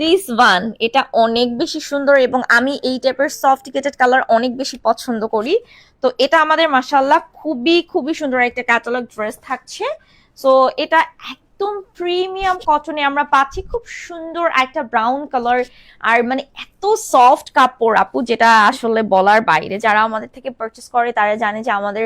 This one এটা অনেক বেশি সুন্দর এবং আমি এই টাইপের সফটিকেটেড কালার অনেক বেশি পছন্দ করি। তো এটা আমাদের মাসাল্লাহ খুবই খুবই সুন্দর একটা ক্যাটালগ ড্রেস থাকছে। সো এটা একদম প্রিমিয়াম কটনে আমরা পাচ্ছি। খুব সুন্দর একটা ব্রাউন কালার আর মানে সফট কাপড়, আপু, যেটা আসলে বলার বাইরে। যারা আমাদের থেকে পারচেস করে, তারা জানে যে আমাদের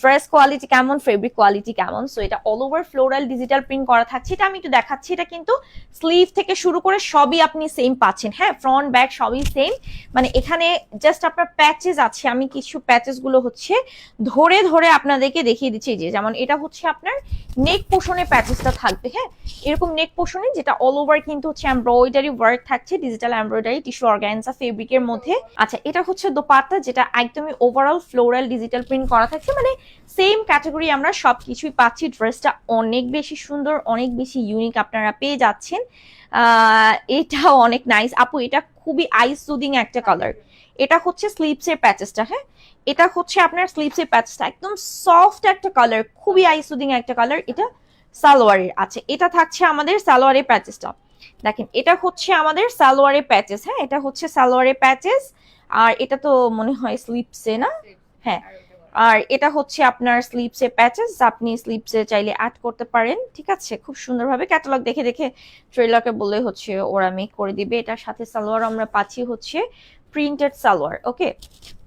ড্রেস কোয়ালিটি কেমন ফেব্রিক কোয়ালিটি কেমন। সো এটা all over floral digital print করা থাকছে। এটা আমি একটু দেখাচ্ছি। এটা কিন্তু স্লিভ থেকে শুরু করে সবই আপনি সেম পাচ্ছেন। হ্যাঁ ফ্রন্ট ব্যাক সবই সেম মানে এখানে জাস্ট আপনার প্যাচেস আছে। আমি কিছু প্যাচেসগুলো হচ্ছে ধরে ধরে আপনাদেরকে দেখিয়ে দিচ্ছি। যে, যেমন এটা হচ্ছে আপনার নেক পোষণে প্যাচেসটা থাকবে। হ্যাঁ এরকম নেক পোষণে যেটা অল ওভার কিন্তু হচ্ছে এমব্রয়ডারি ওয়ার্ক থাকছে। ডিজিটাল এমব্রয়ডারি টিস্যু অর্গানজা ফেব্রিকের মধ্যে। আচ্ছা এটা হচ্ছে দোপাট্টা যেটা একদমই ওভারঅল ফ্লোরাল ডিজিটাল প্রিন্ট করা থাকছে। মানে সেম ক্যাটাগরি আমরা সবকিছুই পাচ্ছি। ড্রেসটা অনেক বেশি সুন্দর, অনেক বেশি ইউনিক আপনারা পেয়ে যাচ্ছেন। এটাও অনেক নাইস আপু, এটা খুবই আই সুদিং একটা কালার এটা হচ্ছে স্লিপসের প্যাচেসটা হ্যাঁ? এটা হচ্ছে আপনার স্লিপসের প্যাচেসটা একদম সফট একটা কালার খুবই আই সুদিং একটা কালার এটা সালোয়ারের। আছে এটা থাকছে আমাদের সালোয়ারের প্যাচেসটা দেখেন এটা হচ্ছে আমাদের সালোয়ারের প্যাচেস হ্যাঁ? এটা হচ্ছে সালোয়ারের প্যাচেস আর এটা তো মনে হয় স্লিপসে না? হ্যাঁ। আর এটা হচ্ছে আপনার স্লিপসে প্যাচেস আপনি স্লিপসে চাইলে অ্যাড করতে পারেন, ঠিক আছে? খুব সুন্দরভাবে ক্যাটালগ দেখে দেখে ট্রেলারকে বলে হচ্ছে ওরা মেক করে দিবে। এটার সাথে সালোয়ার আমরা পাচ্ছি হচ্ছে প্রিন্টেড সালোয়ার ওকে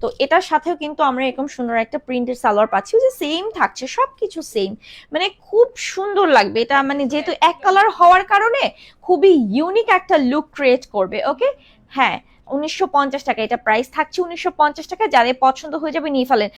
তো এটার সাথেও কিন্তু আমরা এরকম সুন্দর একটা প্রিন্টেড সালোয়ার পাচ্ছি যে সেম থাকছে সব কিছু সেম মানে খুব সুন্দর লাগবে এটা মানে যেহেতু এক কালার হওয়ার কারণে খুবই ইউনিক একটা লুক ক্রিয়েট করবে ওকে হ্যাঁ উনিশশো পঞ্চাশ টাকা, এটা প্রাইস থাকছে উনিশশো পঞ্চাশ টাকা, যাদের পছন্দ হয়ে যাবে নিয়ে ফেলেন।